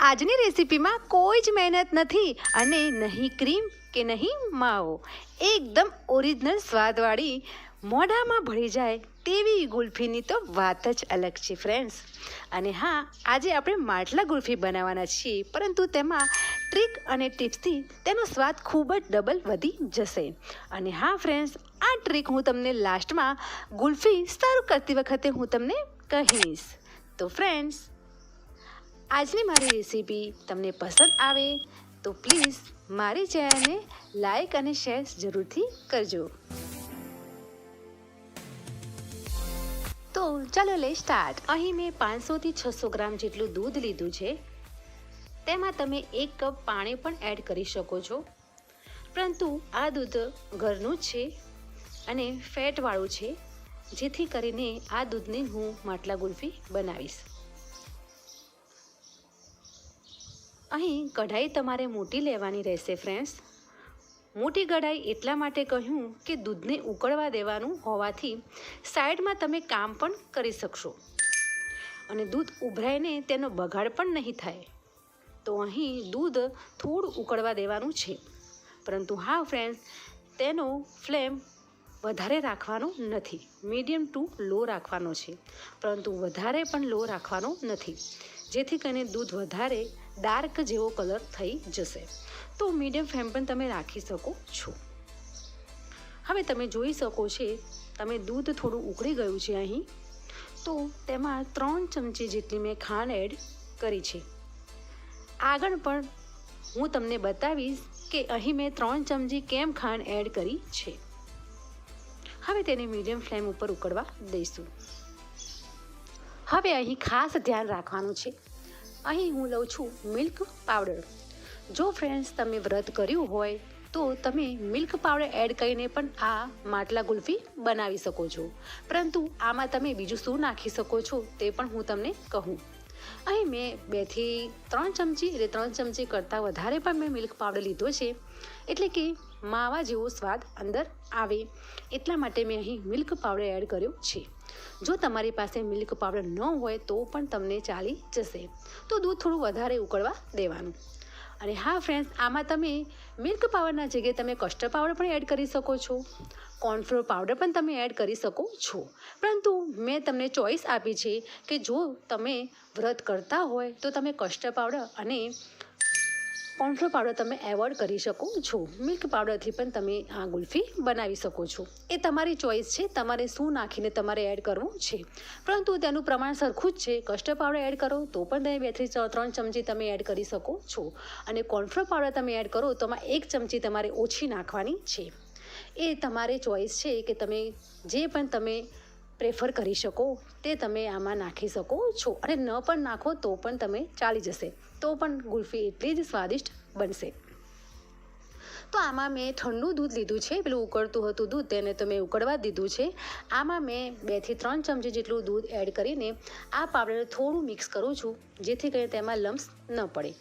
આજની રેસીપીમાં કોઈ જ મહેનત નથી અને નહીં ક્રીમ કે નહીં માવો. એકદમ ઓરિજિનલ સ્વાદવાળી મોઢામાં ભળી જાય તેવી ગુલ્ફીની તો વાત જ અલગ છે ફ્રેન્ડ્સ અને હા, આજે આપણે માટલા ગુલ્ફી બનાવવાના છીએ, પરંતુ તેમાં ટ્રીક અને ટિપ્સથી તેનો સ્વાદ ખૂબ જ ડબલ વધી જશે. અને હા ફ્રેન્ડ્સ આ ટ્રીક હું તમને લાસ્ટમાં ગુલ્ફી સર્વ કરતી વખતે હું તમને કહીશ. તો ફ્રેન્ડ્સ આજની મારી રેસીપી તમને પસંદ આવે તો પ્લીઝ મારી ચેનલને લાઈક અને શેર જરૂરથી કરજો. તો ચાલો લે સ્ટાર્ટ. અહીં મેં પાંચસોથી છસો ગ્રામ જેટલું દૂધ લીધું છે. તેમાં તમે એક કપ પાણી પણ એડ કરી શકો છો. પરંતુ આ દૂધ ઘરનું જ છે અને ફેટવાળું છે, જેથી કરીને આ દૂધની હું માટલા ગુલ્ફી બનાવીશ. અહીં કઢાઈ તમારે મોટી લેવાની રહેશે ફ્રેન્ડ્સ મોટી કઢાઈ એટલા માટે કહ્યું કે દૂધને ઉકળવા દેવાનું હોવાથી સાઈડમાં તમે કામ પણ કરી શકશો. અને દૂધ ઉભરાઈને તેનો બગાડ પણ નહીં થાય. તો અહીં દૂધ થોડું ઉકળવા દેવાનું છે. પરંતુ હા ફ્રેન્ડ્સ તેનો ફ્લેમ વધારે રાખવાનો નથી. મીડિયમ ટુ લો રાખવાનો છે. પરંતુ વધારે પણ લો રાખવાનો નથી. જેથી કરીને દૂધ વધારે ડાર્ક જેવો કલર થઈ જશે. તો મીડિયમ ફ્લેમ પણ તમે રાખી શકો છો. હવે તમે જોઈ શકો છો, તમે દૂધ થોડું ઉકળી ગયું છે અહીં. તો તેમાં ત્રણ ચમચી જેટલી મેં ખાંડ એડ કરી છે. આગળ પણ હું તમને બતાવીશ કે અહીં મેં ત્રણ ચમચી કેમ ખાંડ એડ કરી છે. હવે તેને મીડિયમ ફ્લેમ ઉપર ઉકળવા દઈશું. હવે અહીં ખાસ ધ્યાન રાખવાનું છે. અહીં હું લઉં છું મિલ્ક પાવડર. જો ફ્રેન્ડ્સ તમે વ્રત કર્યું હોય, તો તમે મિલ્ક પાવડર એડ કરીને પણ આ માટલા ગુલ્ફી બનાવી શકો છો. પરંતુ આમાં તમે બીજું શું નાખી શકો છો તે પણ હું તમને કહું. અહીં મેં બેથી ત્રણ ચમચી એટલે ત્રણ ચમચી કરતાં વધારે પણ મેં મિલ્ક પાવડર લીધો છે. એટલે કે માવા જેવો સ્વાદ અંદર આવે. એટલા માટે મેં અહીં મિલ્ક પાવડર એડ કર્યો છે. જો તમારી પાસે મિલ્ક પાવડર ન હોય તો પણ તમને ચાલી જશે. તો દૂધ થોડું વધારે ઉકળવા દેવાનું. અને હા ફ્રેન્ડ્સ આમાં તમે મિલ્ક પાવડરના જગ્યાએ તમે કસ્ટર્ડ પાવડર પણ એડ કરી શકો છો. કોર્નફ્લોર પાવડર પણ તમે એડ કરી શકો છો. પરંતુ મેં તમને ચોઈસ આપી છે કે જો તમે વ્રત કરતા હોય તો તમે કસ્ટર્ડ પાવડર અને કોર્નફ્લોર પાવડર તમે એવોર્ડ કરી શકો છો. મિલ્ક પાવડરથી પણ તમે આ ગુલ્ફી બનાવી શકો છો. એ તમારી ચોઈસ છે. તમારે શું નાખીને તમારે એડ કરવું છે. પરંતુ તેનું પ્રમાણ સરખું જ છે. કસ્ટર્ડ પાવડર એડ કરો તો પણ તમે બેથી ત્રણ ચમચી તમે એડ કરી શકો છો. અને કોર્નફ્લોર પાવડર તમે એડ કરો તો એક ચમચી તમારે ઓછી નાખવાની છે. એ તમારે ચોઈસ છે કે તમે જે પણ તમે પ્રેફર કરી શકો, તે તમે આમાં નાખી શકો છો. અને ન પણ નાખો તો પણ તમે ચાલી જશે. તો પણ ગુલ્ફી એટલી જ સ્વાદિષ્ટ બનશે. તો આમાં મેં ઠંડુ દૂધ લીધું છે, પેલું ઉકળતું હતું દૂધ, તેને તો મેં ઉકળવા દીધું છે. આમાં મેં બેથી ત્રણ ચમચી જેટલું દૂધ એડ કરીને આ પાવડર થોડું મિક્સ કરું છું, જેથી કરીને તેમાં લમ્સ ન પડે.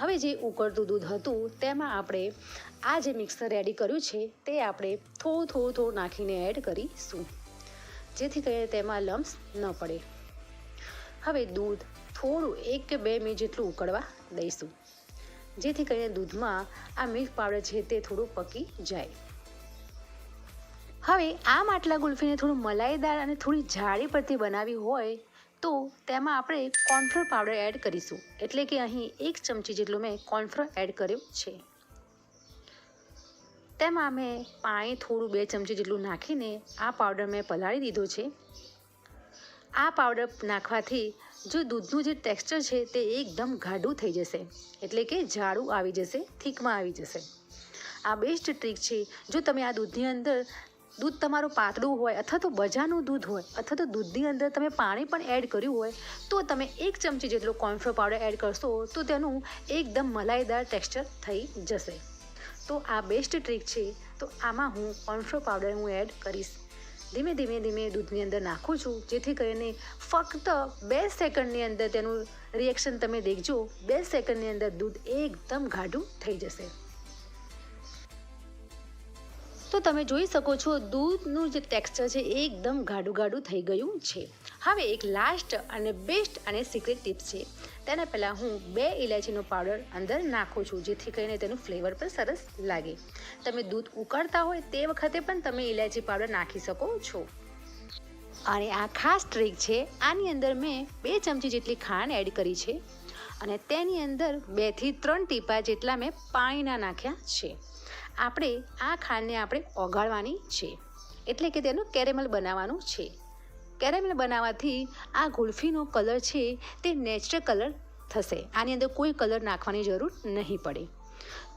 હવે જે ઉકળતું દૂધ હતું, તેમાં આપણે આ જે મિક્સર રેડી કર્યું છે, તે આપણે થોડું થોડું થોડું નાખીને એડ કરીશું. જેથી કરીને તેમાં લમ્સ ન પડે. હવે દૂધ થોડું એક કે બે મિનિટ જેટલું ઉકળવા દઈશું. જેથી કરીને દૂધમાં આ મિલ્ક પાવડર છે તે થોડું પકી જાય. હવે આ માટલા ગુલ્ફીને થોડું મલાઈદાર અને થોડી જાડી પરથી બનાવી હોય તો તેમાં આપણે કોર્નફ્લોર પાવડર એડ કરીશું. એટલે કે અહીં એક ચમચી જેટલું મેં કોર્નફ્લોર એડ કર્યું છે. તેમાં મેં પાણી થોડું બે ચમચી જેટલું નાખીને આ પાવડર મેં પલાળી દીધો છે. આ પાવડર નાખવાથી જો દૂધનું જે ટેક્સચર છે તે એકદમ ગાઢું થઈ જશે. એટલે કે જાડું આવી જશે, થીકમાં આવી જશે. આ બેસ્ટ ટ્રીક છે, જો તમે આ દૂધની અંદર દૂધ તમારું પાતળું હોય અથવા તો બજારનું દૂધ હોય અથવા તો દૂધની અંદર તમે પાણી પણ એડ કર્યું હોય, તો તમે એક ચમચી જેટલો કોર્નફ્લોર પાવડર એડ કરશો તો તેનું એકદમ મલાઈદાર ટેક્સચર થઈ જશે. તો આ બેસ્ટ ટ્રીક છે, તો આમાં હું કોર્નફ્લોર પાવડર હું એડ કરીશ. ધીમે ધીમે ધીમે દૂધની અંદર નાખું છું, જેથી કરીને ફક્ત બે સેકન્ડની અંદર તેનું રિએક્શન તમે દેખજો, બે સેકન્ડની અંદર દૂધ એકદમ ગાઢું થઈ જશે. તો તમે જોઈ શકો છો, દૂધનું જે ટેક્સચર છે એકદમ ગાઢું ગાઢું થઈ ગયું છે. હવે એક લાસ્ટ અને બેસ્ટ અને સિક્રેટ ટિપ્સ છે. તેના પહેલાં હું બે ઇલાયચીનો પાવડર અંદર નાખું છું, જેથી કરીને તેનું ફ્લેવર પણ સરસ લાગે. તમે દૂધ ઉકાળતા હોય તે વખતે પણ તમે ઇલાયચી પાવડર નાખી શકો છો. અને આ ખાસ ટ્રીક છે, આની અંદર મેં બે ચમચી જેટલી ખાંડ એડ કરી છે. અને તેની અંદર બેથી ત્રણ ટીપા જેટલા મેં પાણીના નાખ્યા છે. આપણે આ ખાંડને આપણે ઓગાળવાની છે. એટલે કે તેનું કેરેમલ બનાવવાનું છે. કેરેમલ બનાવવાથી આ ગુલ્ફીનો કલર છે તે નેચરલ કલર થશે. આની અંદર કોઈ કલર નાખવાની જરૂર નહીં પડે.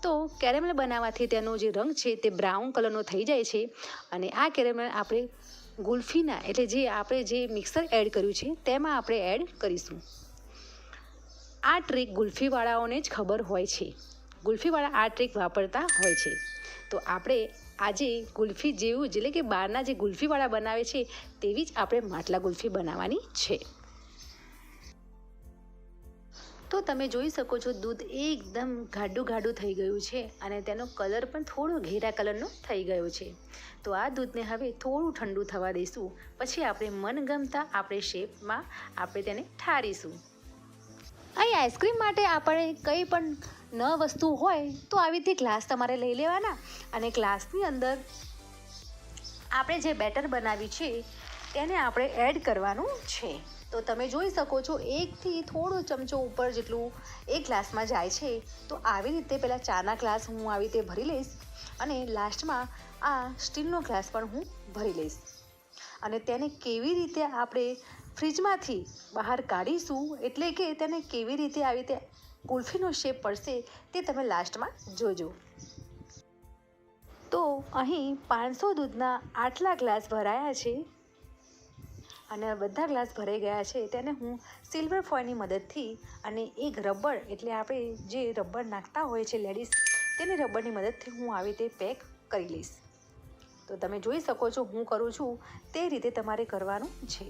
તો કેરેમલ બનાવવાથી તેનો જે રંગ છે તે બ્રાઉન કલરનો થઈ જાય છે અને આ કેરેમલ આપણે ગુલ્ફીના એટલે જે આપણે જે મિક્સર એડ કર્યું છે તેમાં આપણે એડ કરીશું. આ ટ્રીક ગુલ્ફીવાળાઓને જ ખબર હોય છે. ગુલ્ફીવાળા આ ટ્રીક વાપરતા હોય છે. તો આપણે આજે ગુલ્ફી જેવું જ એટલે કે બહારના જે ગુલ્ફીવાળા બનાવે છે, તેવી જ આપણે માટલા ગુલ્ફી બનાવવાની છે. તો તમે જોઈ શકો છો, દૂધ એકદમ ગાડું ગાડું થઈ ગયું છે અને તેનો કલર પણ થોડો ઘેરા કલરનો થઈ ગયો છે. તો આ દૂધને હવે થોડું ઠંડુ થવા દઈશું, પછી આપણે મનગમતા આપણે શેપમાં આપણે તેને ઠારીશું. અહીં આઈસ્ક્રીમ માટે આપણે કંઈ પણ ન વસ્તુ હોય તો આવી રીતે ગ્લાસ તમારે લઈ લેવાના અને ગ્લાસની અંદર આપણે જે બેટર બનાવી છે તેને આપણે એડ કરવાનું છે. તો તમે જોઈ શકો છો એકથી થોડો ચમચો ઉપર જેટલું એક ગ્લાસમાં જાય છે. તો આવી રીતે પહેલાં ચાના ગ્લાસ હું આવી રીતે ભરી લઈશ અને લાસ્ટમાં આ સ્ટીલનો ગ્લાસ પણ હું ભરી લઈશ. અને તેને કેવી રીતે આપણે ફ્રીજમાંથી બહાર કાઢીશું એટલે કે તેને કેવી રીતે આવી રીતે કુલ્ફીનો શેપ પડશે તે તમે લાસ્ટમાં જોજો. તો અહીં પાંચસો દૂધના આટલા ગ્લાસ ભરાયા છે. અને બધા ગ્લાસ ભરાઈ ગયા છે તેને હું સિલ્વર ફોઇલની મદદથી અને એક રબર એટલે આપણે જે રબર નાખતા હોય છે લેડીઝ તેની રબરની મદદથી હું આવી રીતે પેક કરી લઈશ. તો તમે જોઈ શકો છો હું કરું છું તે રીતે તમારે કરવાનું છે.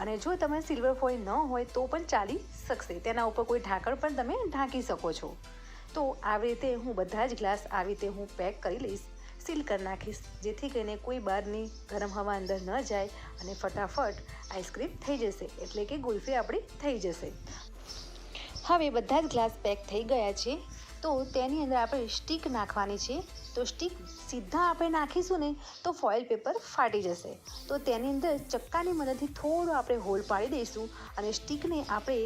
અને જો તમે સિલ્વર ફોઇલ ન હોય તો પણ ચાલી શકશે. તેના ઉપર કોઈ ઢાંકણ પણ તમે ઢાંકી શકો છો. તો આવી રીતે હું બધા જ ગ્લાસ આવી રીતે હું પેક કરી લઈશ સીલ કરી નાખીશ, જેથી કરીને કોઈ બહારની ગરમ હવા અંદર ન જાય અને ફટાફટ આઈસ્ક્રીમ થઈ જશે. એટલે કે ગુલ્ફી આપણી થઈ જશે. હવે બધા જ ગ્લાસ પેક થઈ ગયા છે. તો તેની અંદર આપણે સ્ટીક નાખવાની છે. તો સ્ટીક સીધા આપણે નાખીશું ને, તો ફોઇલ પેપર ફાટી જશે. તો તેની અંદર ચક્કાની મદદથી થોડો આપણે હોલ પાડી દઈશું અને સ્ટીકને આપણે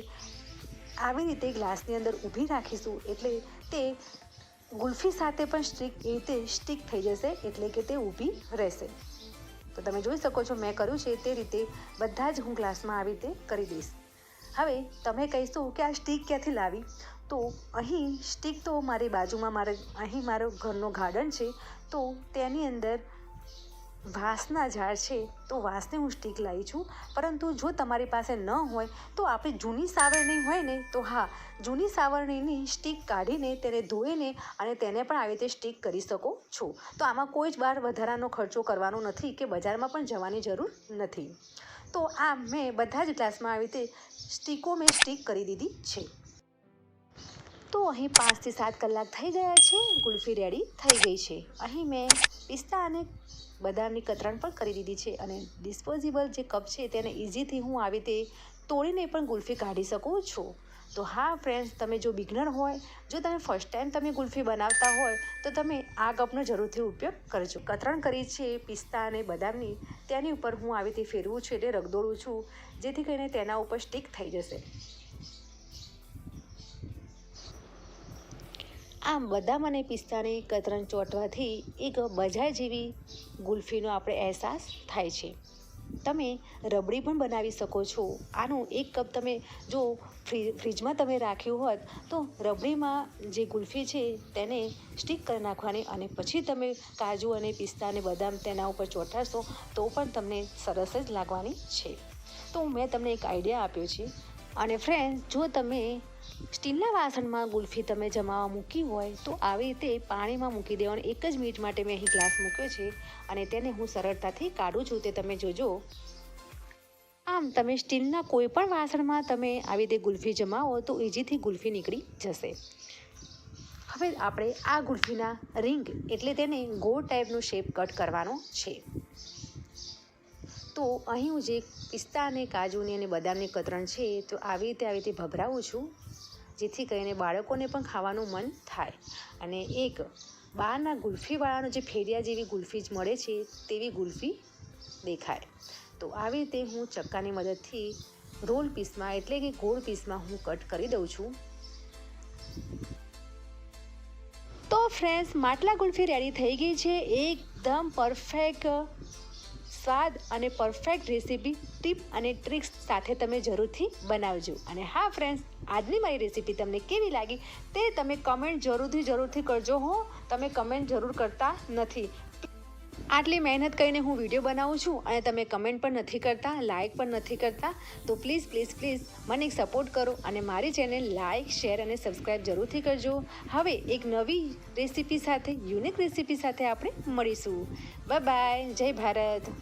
આવી રીતે ગ્લાસની અંદર ઊભી રાખીશું એટલે તે ગુલ્ફી સાથે પણ સ્ટીક એ રીતે સ્ટીક થઈ જશે એટલે કે તે ઊભી રહેશે. તો તમે જોઈ શકો છો મેં કર્યું છે તે રીતે બધા જ હું ગ્લાસમાં આવી રીતે કરી દઈશ. હવે તમે કહીશું કે આ સ્ટીક ક્યાંથી લાવી? તો અહીં સ્ટીક તો મારી બાજુમાં, મારે અહીં મારો ઘરનો ગાર્ડન છે, તો તેની અંદર વાંસના ઝાડ છે, તો વાંસને હું સ્ટીક લાવી છું. પરંતુ જો તમારી પાસે ન હોય, તો આપણે જૂની સાવરણી હોય ને, તો હા, જૂની સાવરણીની સ્ટીક કાઢીને તેને ધોઈને અને તેને પણ આવી રીતે સ્ટીક કરી શકો છો. તો આમાં કોઈ જ બાર વધારાનો ખર્ચો કરવાનો નથી કે બજારમાં પણ જવાની જરૂર નથી. તો આ મેં બધા જ ગ્લાસમાં આવી રીતે સ્ટીકો મેં સ્ટીક કરી દીધી છે. તો અહીં પાંચથી સાત કલાક થઈ ગયા છે. ગુલ્ફી રેડી થઈ ગઈ છે. અહીં મેં પિસ્તા અને બદામની કતરણ પણ કરી દીધી છે અને ડિસ્પોઝેબલ જે કપ છે તેને ઇઝીથી હું આવી રીતે તોડીને પણ ગુલ્ફી કાઢી શકું છું. તો હા ફ્રેન્ડ્સ તમે જો બિગનર હોય, જો તમે ફર્સ્ટ ટાઈમ તમે ગુલ્ફી બનાવતા હોય, તો તમે આ કપનો જરૂરથી ઉપયોગ કરજો. કતરણ કરી છે, પિસ્તા અને બદામની, તેની ઉપર હું આવી રીતે ફેરવું છું એટલે રગદોડું છું, જેથી કરીને તેના ઉપર સ્ટીક થઈ જશે. આમ બદામ અને પિસ્તાની કતરણ ચોંટવાથી એક બજાર જેવી ગુલ્ફીનો આપણે અહેસાસ થાય છે. તમે રબડી પણ બનાવી શકો છો. આનું એક કપ તમે જો ફ્રીજમાં તમે રાખ્યું હોત તો રબડીમાં જે ગુલ્ફી છે તેને સ્ટીક કરી નાખવાની અને પછી તમે કાજુ અને પિસ્તા અને બદામ તેના ઉપર ચોંટાડશો તો પણ તમને સરસ જ લાગવાની છે. તો મેં તમને એક આઈડિયા આપ્યો છે. અને ફ્રેન્ડ જો તમે સ્ટીલના વાસણમાં ગુલ્ફી તમે જમાવા મૂકી હોય તો આવી રીતે પાણીમાં મૂકી દેવાનું. એક જ મિનિટ માટે મેં અહીં ગ્લાસ મૂક્યો છે અને તેને હું સરળતાથી કાઢું છું. તે તમે જોજો. આમ તમે સ્ટીલના કોઈ પણ વાસણમાં તમે આવી રીતે ગુલ્ફી જમાવો તો ઇઝીથી ગુલ્ફી નીકળી જશે. હવે આપણે આ ગુલ્ફીના રિંગ એટલે તેને ગોળ ટાઈપનો શેપ કટ કરવાનો છે. તો અહીં હું જે પિસ્તા અને કાજુની અને બદામની કતરણ છે તો આવી રીતે આવી રીતે ભભરાવું છું. જેથી કરીને બાળકોને પણ ખાવાનું મન થાય. અને એક, બહારના ગુલ્ફીવાળાનો જે ફેરિયા જેવી ગુલ્ફી જ મળે છે, તેવી ગુલ્ફી દેખાય. તો આવી રીતે હું ચક્કાની મદદથી રોલ પીસમાં એટલે કે ગોળ પીસમાં હું કટ કરી દઉં છું. તો ફ્રેન્ડ્સ, માટલા ગુલ્ફી રેડી થઈ ગઈ છે. એકદમ પરફેક્ટ સ્વાદ અને પરફેક્ટ રેસીપી, ટીપ અને ટ્રિક્સ સાથે તમે જરૂરથી બનાવજો. અને હા, ફ્રેન્ડ્સ આજની મારી રેસીપી તમને કેવી લાગી તે તમે કમેન્ટ જરૂરથી જરૂરથી કરજો હો. તમે કમેન્ટ જરૂર કરતા નથી. આટલી મહેનત કરીને હું વીડિયો બનાવું છું અને તમે કમેન્ટ પણ નથી કરતા લાઇક પણ નથી કરતા, તો પ્લીઝ પ્લીઝ પ્લીઝ મને એક સપોર્ટ કરો અને મારી ચેનલ લાઇક શેર અને સબસ્ક્રાઈબ જરૂરથી કરજો. હવે એક નવી રેસીપી સાથે યુનિક રેસીપી સાથે આપણે મળીશું. બાય બાય જય ભારત.